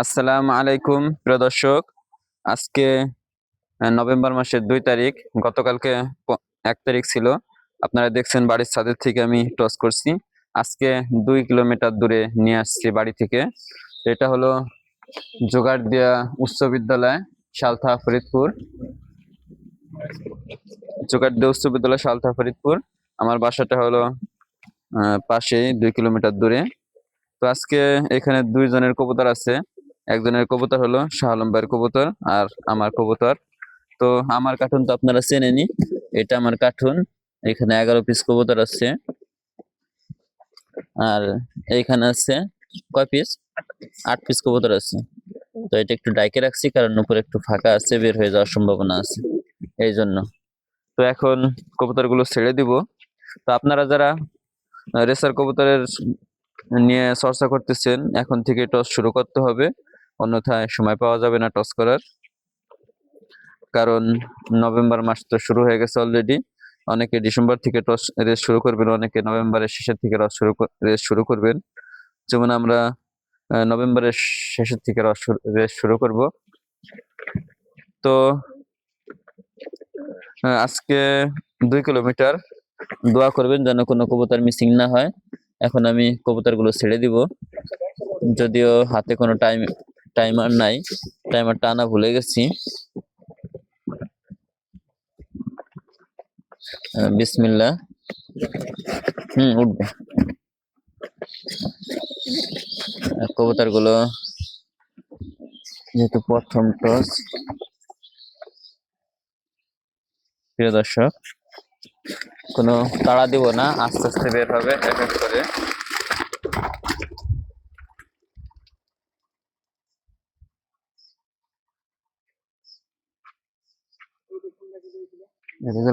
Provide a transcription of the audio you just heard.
আসসালামু আলাইকুম, প্রিয় দর্শক। আজকে নভেম্বর মাসের দুই তারিখ, গতকালকে এক তারিখ ছিল। আপনারা দেখছেন বাড়ির ছাদের থেকে আমি টস করছি। আজকে দুই কিলোমিটার দূরে নিয়ে আসছি বাড়ি থেকে। এটা হলো জোগাড়দিয়া উচ্চ বিদ্যালয়, সালথা ফরিদপুর। জোগাড়দিয়া উচ্চ বিদ্যালয়, সালথা ফরিদপুর। আমার বাসাটা হলো পাশেই, দুই কিলোমিটার দূরে। তো আজকে এখানে দুইজনের কবুতর আছে। একজনের কবুতর হলো শাহ ভাইয়ের কবুতর আর আমার কবুতর। তো আমার কার্টুন তো আপনারা চেনেনি এটা আমার কার্টুন এখানে এগারো পিস কবুতর আছে। আর এইখানে আছে কয় পিস আট পিস কবুতর আছে। তো এটা একটু ডাইকে রাখছি কারণ উপরে একটু ফাঁকা আছে, বের হয়ে যাওয়ার সম্ভাবনা আছে। এই জন্য তো এখন কবুতরগুলো ছেড়ে দিব। তো আপনারা যারা রেসার কবুতরের নিয়ে চর্চা করতেছেন, এখন থেকে টস শুরু করতে হবে। অন্যথায় সময় পাওয়া যাবে না টস করার। কারণ নভেম্বর মাস তো শুরু হয়ে গেছে অলরেডি অনেকে ডিসেম্বর থেকে টস রেস শুরু করবেন, অনেকে নভেম্বরের শেষের থেকে রস শুরু রেস শুরু করবেন। যেমন আমরা নভেম্বরের শেষের থেকে রস রেস শুরু করব। তো আজকে দুই কিলোমিটার দোয়া করবেন যেন কোনো কবুতর মিসিং না হয়। এখন আমি কবুতরগুলো ছেড়ে দিব। যদিও হাতে কোনো টাইম টাইমার নাই টাইমারটা আনা ভুলে গেছি। আহ, বিসমিল্লাহ। হুম উঠবে। কবুতরগুলো যেহেতু প্রথম টস প্রিয় দর্শক কোনো তাড়া দিব না আস্তে আস্তে বের হবে এক করে। এটা হলো